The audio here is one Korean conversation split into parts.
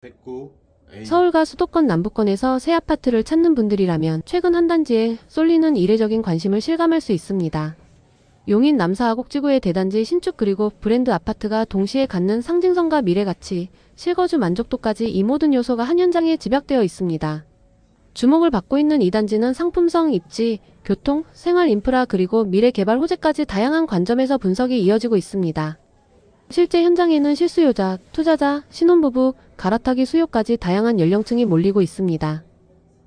109 A 서울과 수도권 남부권에서 새 아파트를 찾는 분들이라면 최근 한 단지에 쏠리는 이례적인 관심을 실감할 수 있습니다. 용인 남사하곡지구의 대단지 신축 그리고 브랜드 아파트가 동시에 갖는 상징성과 미래가치, 실거주 만족도까지 이 모든 요소가 한 현장에 집약되어 있습니다. 주목을 받고 있는 이 단지는 상품성, 입지, 교통, 생활 인프라 그리고 미래 개발 호재까지 다양한 관점에서 분석이 이어지고 있습니다. 실제 현장에는 실수요자, 투자자, 신혼부부, 갈아타기 수요까지 다양한 연령층이 몰리고 있습니다.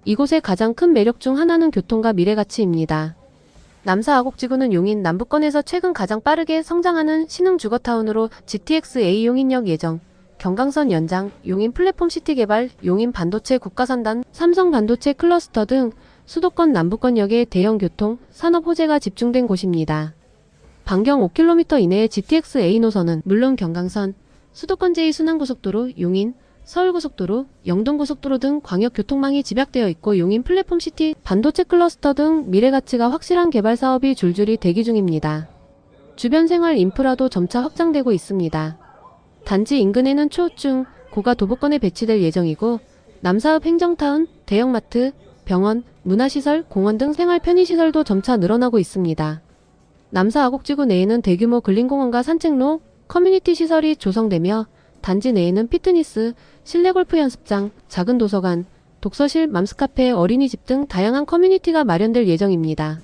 이곳의 가장 큰 매력 중 하나는 교통과 미래가치입니다. 남사 아곡지구는 용인 남부권에서 최근 가장 빠르게 성장하는 신흥 주거타운으로 GTX-A 용인역 예정, 경강선 연장, 용인 플랫폼 시티 개발, 용인 반도체 국가산단, 삼성 반도체 클러스터 등 수도권 남부권 역의 대형 교통, 산업 호재가 집중된 곳입니다. 반경 5km 이내의 GTX-A 노선은 물론 경강선, 수도권 제2 순환고속도로, 용인, 서울고속도로, 영동고속도로 등 광역교통망이 집약되어 있고 용인 플랫폼시티, 반도체 클러스터 등 미래가치가 확실한 개발 사업이 줄줄이 대기 중입니다. 주변 생활 인프라도 점차 확장되고 있습니다. 단지 인근에는 초중, 고가 도보권에 배치될 예정이고 남사읍 행정타운, 대형마트, 병원, 문화시설, 공원 등 생활 편의시설도 점차 늘어나고 있습니다. 남사 아곡지구 내에는 대규모 근린공원과 산책로, 커뮤니티 시설이 조성되며 단지 내에는 피트니스, 실내 골프 연습장, 작은 도서관, 독서실, 맘스카페, 어린이집 등 다양한 커뮤니티가 마련될 예정입니다.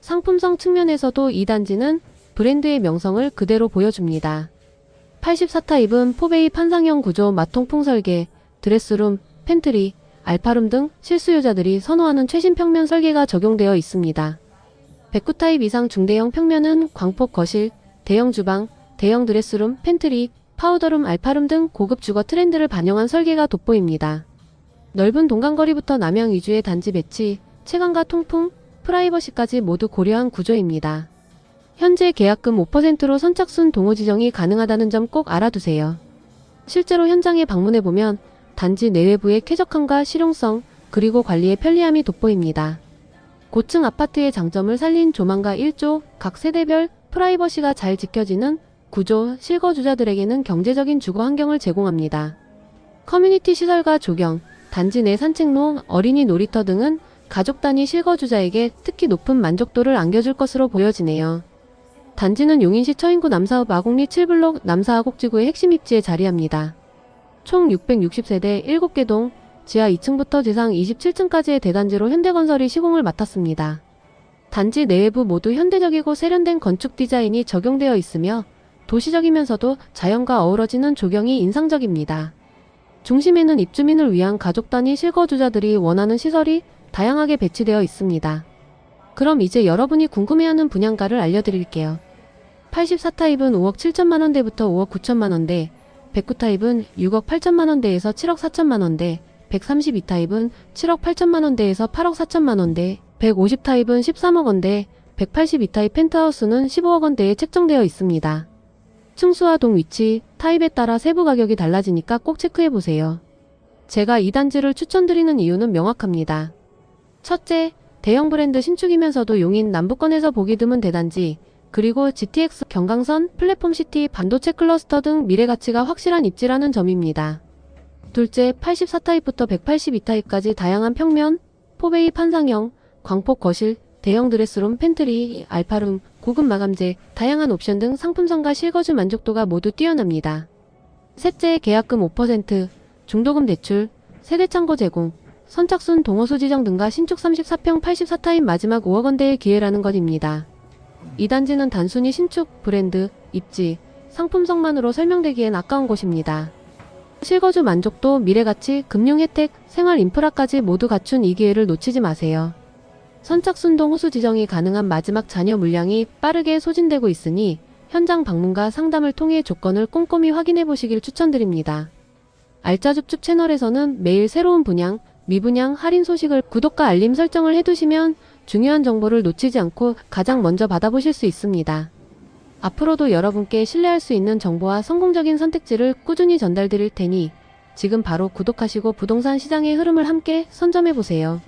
상품성 측면에서도 이 단지는 브랜드의 명성을 그대로 보여줍니다. 84타입은 포베이 판상형 구조 마통풍 설계, 드레스룸, 팬트리, 알파룸 등 실수요자들이 선호하는 최신 평면 설계가 적용되어 있습니다. 109 타입 이상 중대형 평면은 광폭 거실, 대형 주방, 대형 드레스룸, 팬트리, 파우더룸, 알파룸 등 고급 주거 트렌드를 반영한 설계가 돋보입니다. 넓은 동간거리부터 남양 위주의 단지 배치, 체감과 통풍, 프라이버시까지 모두 고려한 구조입니다. 현재 계약금 5%로 선착순 동호 지정이 가능하다는 점 꼭 알아두세요. 실제로 현장에 방문해보면 단지 내외부의 쾌적함과 실용성, 그리고 관리의 편리함이 돋보입니다. 고층 아파트의 장점을 살린 조망과 1조, 각 세대별 프라이버시가 잘 지켜지는 구조, 실거주자들에게는 경제적인 주거 환경을 제공합니다. 커뮤니티 시설과 조경, 단지 내 산책로, 어린이 놀이터 등은 가족 단위 실거주자에게 특히 높은 만족도를 안겨줄 것으로 보여지네요. 단지는 용인시 처인구 남사읍 아곡리 7블록 남사아곡지구의 핵심 입지에 자리합니다. 총 660세대 7개 동, 지하 2층부터 지상 27층까지의 대단지로 현대건설이 시공을 맡았습니다. 단지 내외부 모두 현대적이고 세련된 건축 디자인이 적용되어 있으며 도시적이면서도 자연과 어우러지는 조경이 인상적입니다. 중심에는 입주민을 위한 가족 단위 실거주자들이 원하는 시설이 다양하게 배치되어 있습니다. 그럼 이제 여러분이 궁금해하는 분양가를 알려드릴게요. 84타입은 5억 7천만 원대부터 5억 9천만 원대, 109타입은 6억 8천만 원대에서 7억 4천만 원대, 132타입은 7억 8천만 원대에서 8억 4천만 원대, 150타입은 13억 원대, 182타입 펜트하우스는 15억 원대에 책정되어 있습니다. 층수와 동 위치, 타입에 따라 세부 가격이 달라지니까 꼭 체크해 보세요. 제가 이 단지를 추천드리는 이유는 명확합니다. 첫째, 대형 브랜드 신축이면서도 용인 남부권에서 보기 드문 대단지, 그리고 GTX 경강선, 플랫폼시티, 반도체 클러스터 등 미래 가치가 확실한 입지라는 점입니다. 둘째, 84타입부터 182타입까지 다양한 평면, 포베이 판상형, 광폭 거실, 대형 드레스룸, 팬트리, 알파룸, 고급 마감재, 다양한 옵션 등 상품성과 실거주 만족도가 모두 뛰어납니다. 셋째, 계약금 5%, 중도금 대출, 세대 창고 제공, 선착순 동호수 지정 등과 신축 34평 84타입 마지막 5억 원대의 기회라는 것입니다. 이 단지는 단순히 신축, 브랜드, 입지, 상품성만으로 설명되기엔 아까운 곳입니다. 실거주 만족도, 미래가치, 금융 혜택, 생활 인프라까지 모두 갖춘 이 기회를 놓치지 마세요. 선착순동 호수 지정이 가능한 마지막 잔여 물량이 빠르게 소진되고 있으니 현장 방문과 상담을 통해 조건을 꼼꼼히 확인해 보시길 추천드립니다. 알짜줍줍 채널에서는 매일 새로운 분양, 미분양, 할인 소식을 구독과 알림 설정을 해두시면 중요한 정보를 놓치지 않고 가장 먼저 받아보실 수 있습니다. 앞으로도 여러분께 신뢰할 수 있는 정보와 성공적인 선택지를 꾸준히 전달 드릴 테니 지금 바로 구독하시고 부동산 시장의 흐름을 함께 선점해 보세요.